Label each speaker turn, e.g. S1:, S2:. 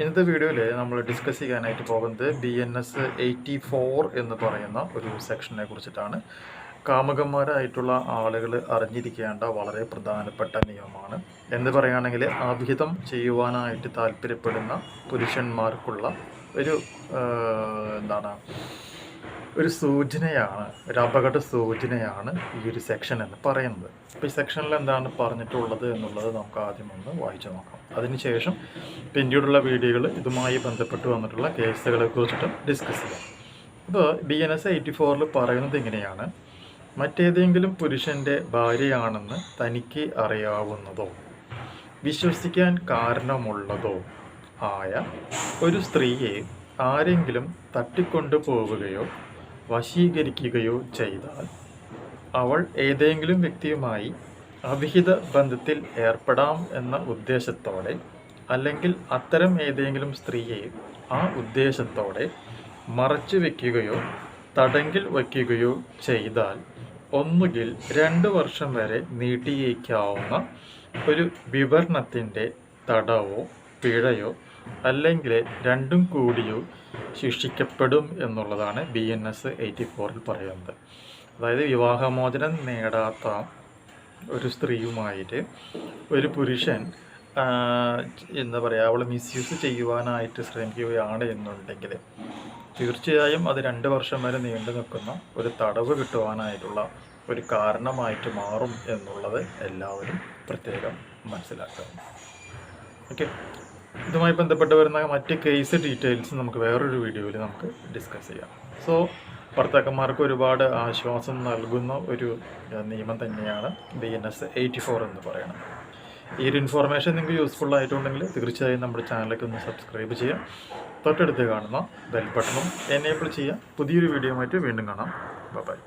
S1: ഇന്നത്തെ വീഡിയോയിൽ നമ്മൾ ഡിസ്കസ് ചെയ്യാനായിട്ട് പോകുന്നത് B N S eighty four എന്ന് പറയുന്ന ഒരു സെക്ഷനെ കുറിച്ചിട്ടാണ്. കാമുകന്മാരായിട്ടുള്ള ആളുകൾ അറിഞ്ഞിരിക്കേണ്ട വളരെ പ്രധാനപ്പെട്ട നിയമമാണ്. എന്ന് പറയുകയാണെങ്കിൽ അഭിഹിതം ചെയ്യുവാനായിട്ട് താല്പര്യപ്പെടുന്ന പുരുഷന്മാർക്കുള്ള ഒരു എന്താണ് ഒരു സൂചനയാണ് ഒരു അപകട സൂചനയാണ് ഈ ഒരു സെക്ഷൻ എന്ന് പറയുന്നത്. അപ്പോൾ ഈ സെക്ഷനിൽ എന്താണ് പറഞ്ഞിട്ടുള്ളത് എന്നുള്ളത് നമുക്ക് ആദ്യം ഒന്ന് വായിച്ചു നോക്കാം. അതിനുശേഷം പിന്നീടുള്ള വീഡിയോകൾ ഇതുമായി ബന്ധപ്പെട്ട് വന്നിട്ടുള്ള കേസുകളെ കുറിച്ചിട്ടും ഡിസ്കസ് ചെയ്യാം. അപ്പോൾ ബി എൻ എസ് എയ്റ്റി ഫോറിൽ പറയുന്നത് ഇങ്ങനെയാണ്. മറ്റേതെങ്കിലും പുരുഷന്റെ ഭാര്യയാണെന്ന് തനിക്ക് അറിയാവുന്നതോ വിശ്വസിക്കാൻ കാരണമുള്ളതോ ആയ ഒരു സ്ത്രീയെ ആരെങ്കിലും തട്ടിക്കൊണ്ടു പോവുകയോ വശീകരിക്കുകയോ ചെയ്താൽ അവൾ ഏതെങ്കിലും വ്യക്തിയുമായി അവിഹിത ബന്ധത്തിൽ ഏർപ്പെടാം എന്ന ഉദ്ദേശത്തോടെ അല്ലെങ്കിൽ അത്തരം ഏതെങ്കിലും സ്ത്രീയെ ആ ഉദ്ദേശത്തോടെ മറച്ചു വയ്ക്കുകയോ തടങ്കിൽ വയ്ക്കുകയോ ചെയ്താൽ ഒന്നുകിൽ രണ്ട് വർഷം വരെ നീട്ടിയേക്കാവുന്ന ഒരു വിവരണത്തിന്റെ തടവോ പിഴയോ അല്ലെങ്കിൽ രണ്ടും കൂടിയോ ശിക്ഷിക്കപ്പെടും എന്നുള്ളതാണ് ബി എൻ എസ് എയ്റ്റി ഫോറിൽ പറയുന്നത്. അതായത് വിവാഹമോചനം നേടാത്ത ഒരു സ്ത്രീയുമായിട്ട് ഒരു പുരുഷൻ എന്താ പറയുക അവൾ മിസ്യൂസ് ചെയ്യുവാനായിട്ട് ശ്രമിക്കുകയാണ് എന്നുണ്ടെങ്കിൽ തീർച്ചയായും അത് രണ്ട് വർഷം വരെ നീണ്ടു നിൽക്കുന്ന ഒരു തടവ് കിട്ടുവാനായിട്ടുള്ള ഒരു കാരണമായിട്ട് മാറും എന്നുള്ളത് എല്ലാവരും പ്രത്യേകം മനസ്സിലാക്കണം. ഓക്കെ ഇതുമായി ബന്ധപ്പെട്ട് വരുന്ന മറ്റ് കേസ് ഡീറ്റെയിൽസ് നമുക്ക് വേറൊരു വീഡിയോയിൽ നമുക്ക് ഡിസ്കസ് ചെയ്യാം. സോ ഭർത്താക്കന്മാർക്ക് ഒരുപാട് ആശ്വാസം നൽകുന്ന ഒരു നിയമം തന്നെയാണ് B N S eighty four എന്ന് പറയുന്നത്. ഈ ഒരു ഇൻഫോർമേഷൻ നിങ്ങൾക്ക് യൂസ്ഫുൾ ആയിട്ടുണ്ടെങ്കിൽ തീർച്ചയായും നമ്മുടെ ചാനലൊക്കെ ഒന്ന് സബ്സ്ക്രൈബ് ചെയ്യാം. തൊട്ടടുത്ത് കാണുന്ന ബെൽ ബട്ടണും എനേബിൾ ചെയ്യുക പുതിയൊരു വീഡിയോ ആയിട്ട് വീണ്ടും കാണാം. ബൈ